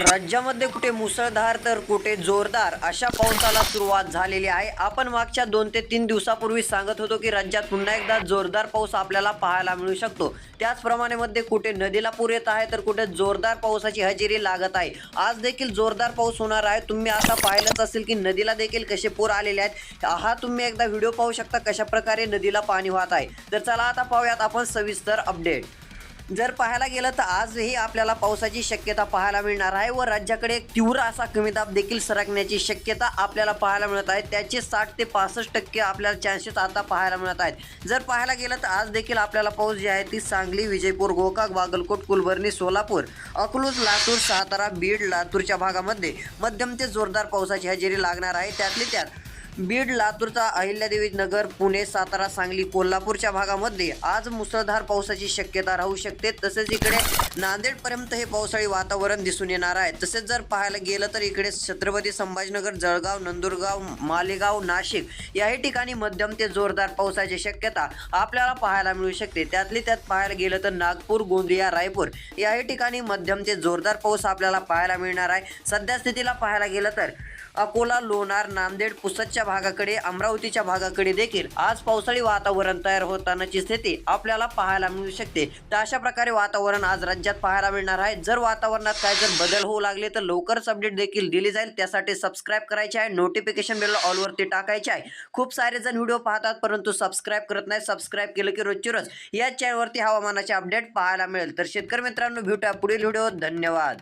राज्यामध्ये कुठे मुसळधार तर कुठे जोरदार अशा पावसाला सुरुवात झालेली आहे. आपण मागच्या दोन ते तीन दिवसापूर्वी सांगत होतो की राज्यात पुन्हा एकदा जोरदार पाऊस आपल्याला पाहायला मिळू शकतो. त्याचप्रमाणे मध्ये कुठे नदीला पूर येत आहे तर कुठे जोरदार पावसाची हजेरी लागत आहे. आज देखील जोरदार पाऊस होणार आहे. तुम्ही आता पाहिलंच असेल की नदीला देखील कसे पूर आलेले आहेत. हा तुम्ही एकदा व्हिडिओ पाहू शकता कशा प्रकारे नदीला पाणी वाहत आहे. तर चला आता पाहूयात आपण सविस्तर अपडेट. जर पाहायला गेलं तर आजही आपल्याला पावसाची शक्यता पाहायला मिळणार आहे व राज्याकडे एक तीव्र असा कमी दाब देखील सरकण्याची शक्यता आपल्याला पाहायला मिळत आहे. त्याचे साठ ते पासष्ट टक्के आपल्याला चान्सेस आता पाहायला मिळत आहेत. जर पाहायला गेलं तर आज देखील आपल्याला पाऊस जी आहे ती सांगली विजयपूर गोकाक बागलकोट कुलबर्णी सोलापूर अकलूज लातूर सातारा बीड लातूरच्या भागामध्ये मध्यम ते जोरदार पावसाची हजेरी लागणार आहे. त्यातली त्यात बीड लातूरचा अहिल्यादेवी नगर पुणे सातारा सांगली कोल्हापूरच्या भागामध्ये आज मुसळधार पावसाची शक्यता राहू शकते. तसेच इकडे नांदेडपर्यंत हे पावसाळी वातावरण दिसून येणार आहे. तसेच जर पाहायला गेलं तर इकडे छत्रपती संभाजीनगर जळगाव नंदुरगाव मालेगाव नाशिक याही ठिकाणी मध्यम ते जोरदार पावसाची शक्यता आपल्याला पाहायला मिळू शकते. त्यातली त्यात पाहायला गेलं तर नागपूर गोंदिया रायपूर याही ठिकाणी मध्यम ते जोरदार पाऊस आपल्याला पाहायला मिळणार आहे. सध्या स्थितीला पाहायला गेलं तर अकोला लोणार नांदेड पुसदच्या भागाकडे अमरावतीच्या भागाकडे देखील आज पावसाळी वातावरण तयार होतानाची स्थिती आपल्याला पाहायला मिळू शकते. तर अशा प्रकारे वातावरण आज राज्यात पाहायला मिळणार आहे. जर वातावरणात काय जर बदल होऊ लागले तर लवकरच अपडेट देखील दिली जाईल. त्यासाठी सबस्क्राईब करायचे आहे. नोटिफिकेशन बेल ऑलवरती टाकायचे आहे. खूप सारे जण व्हिडिओ पाहतात परंतु सबस्क्राईब करत नाही. सबस्क्राईब केलं की रोजची रोज या चॅनलवरती हवामानाचे अपडेट पाहायला मिळेल. तर शेतकरी मित्रांनो भेटूया पुढील व्हिडिओ धन्यवाद.